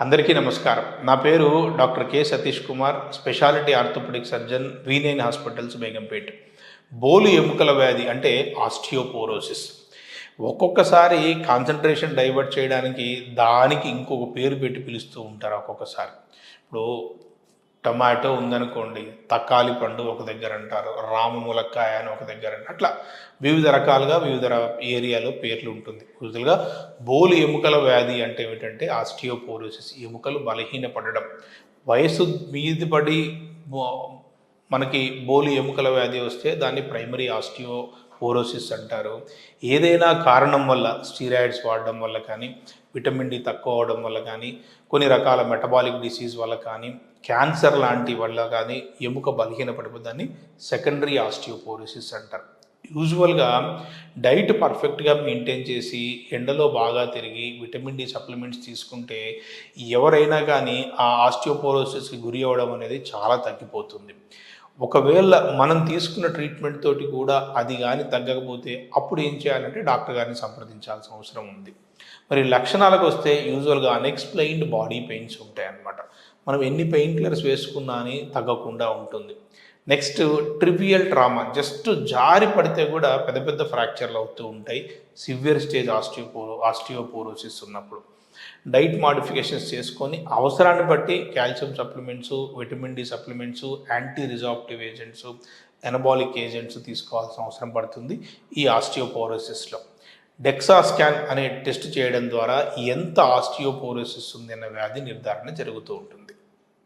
అందరికీ నమస్కారం. నా పేరు doctor K Satish Kumar speciality orthopaedic surgeon V hospitals Begumpet. బోలు ఎముకల వ్యాధి అంటే ఆస్టియోపోరోసిస్. ఒక్కొక్కసారి కాన్సన్ట్రేషన్ డైవర్ట్ చేయడానికి దానికి ఇంకొక పేరు పెట్టి పిలుస్తూ ఉంటారు ఒక్కొక్కసారి. ఇప్పుడు టమాటో ఉందనుకోండి తక్కాలి పండు ఒక దగ్గర అంటారు రామ ములక్కాయ అని ఒక దగ్గర అంటారు. అట్లా వివిధ రకాలుగా వివిధ ఏరియాలో పేర్లు ఉంటుంది. యూజువల్గా బోలు ఎముకల వ్యాధి అంటే ఏమిటంటే ఆస్టియోపోరోసిస్ ఎముకలు బలహీనపడడం. వయసు మీది పడి మనకి బోలు ఎముకల వ్యాధి వస్తే దాన్ని ప్రైమరీ ఆస్టియో ఆస్టియోపోరోసిస్ అంటారు. ఏదైనా కారణం వల్ల స్టీరాయిడ్స్ వాడడం వల్ల కానీ విటమిన్ డి తక్కువ అవడం వల్ల కానీ కొన్ని రకాల మెటబాలిక్ డిసీజ్ వల్ల కానీ క్యాన్సర్ లాంటి వల్ల కానీ ఎముక బలహీన దాన్ని సెకండరీ ఆస్టియోపోరోసిస్ అంటారు. యూజువల్గా డైట్ పర్ఫెక్ట్గా మెయింటైన్ చేసి ఎండలో బాగా తిరిగి విటమిన్ డి సప్లిమెంట్స్ తీసుకుంటే ఎవరైనా కానీ ఆ ఆస్టియోపోరోసిస్కి గురి అవ్వడం అనేది చాలా తగ్గిపోతుంది. ఒకవేళ మనం తీసుకున్న ట్రీట్మెంట్ తోటి కూడా అది కానీ తగ్గకపోతే అప్పుడు ఏం చేయాలంటే డాక్టర్ గారిని సంప్రదించాల్సిన అవసరం ఉంది. మరి లక్షణాలకు వస్తే యూజువల్గా అన్ఎక్స్ప్లెయిన్డ్ బాడీ పెయిన్స్ ఉంటాయి అన్నమాట మనం ఎన్ని పెయిన్ కిల్లర్స్ వేసుకున్నా అని తగ్గకుండా ఉంటుంది. నెక్స్ట్ ట్రివియల్ ట్రామా జస్ట్ జారి పడితే కూడా పెద్ద పెద్ద ఫ్రాక్చర్లు అవుతూ ఉంటాయి. సివియర్ స్టేజ్ ఆస్టియోపో ఆస్టియోపోరోసిస్ ఉన్నప్పుడు. డైట్ మాడిఫికేషన్స్ చేసుకొని అవసరాన్ని బట్టి calcium supplements vitamin D supplements anti resorptive agents anabolic agents తీసుకోవాల్సిన అవసరం పడుతుంది ఈ ఆస్టియోపోరోసిస్లో. డెక్సా స్కాన్ అనే టెస్ట్ చేయడం ద్వారా ఎంత ఆస్టియోపోరోసిస్ ఉంది అన్న వ్యాధి నిర్ధారణ జరుగుతూ ఉంటుంది.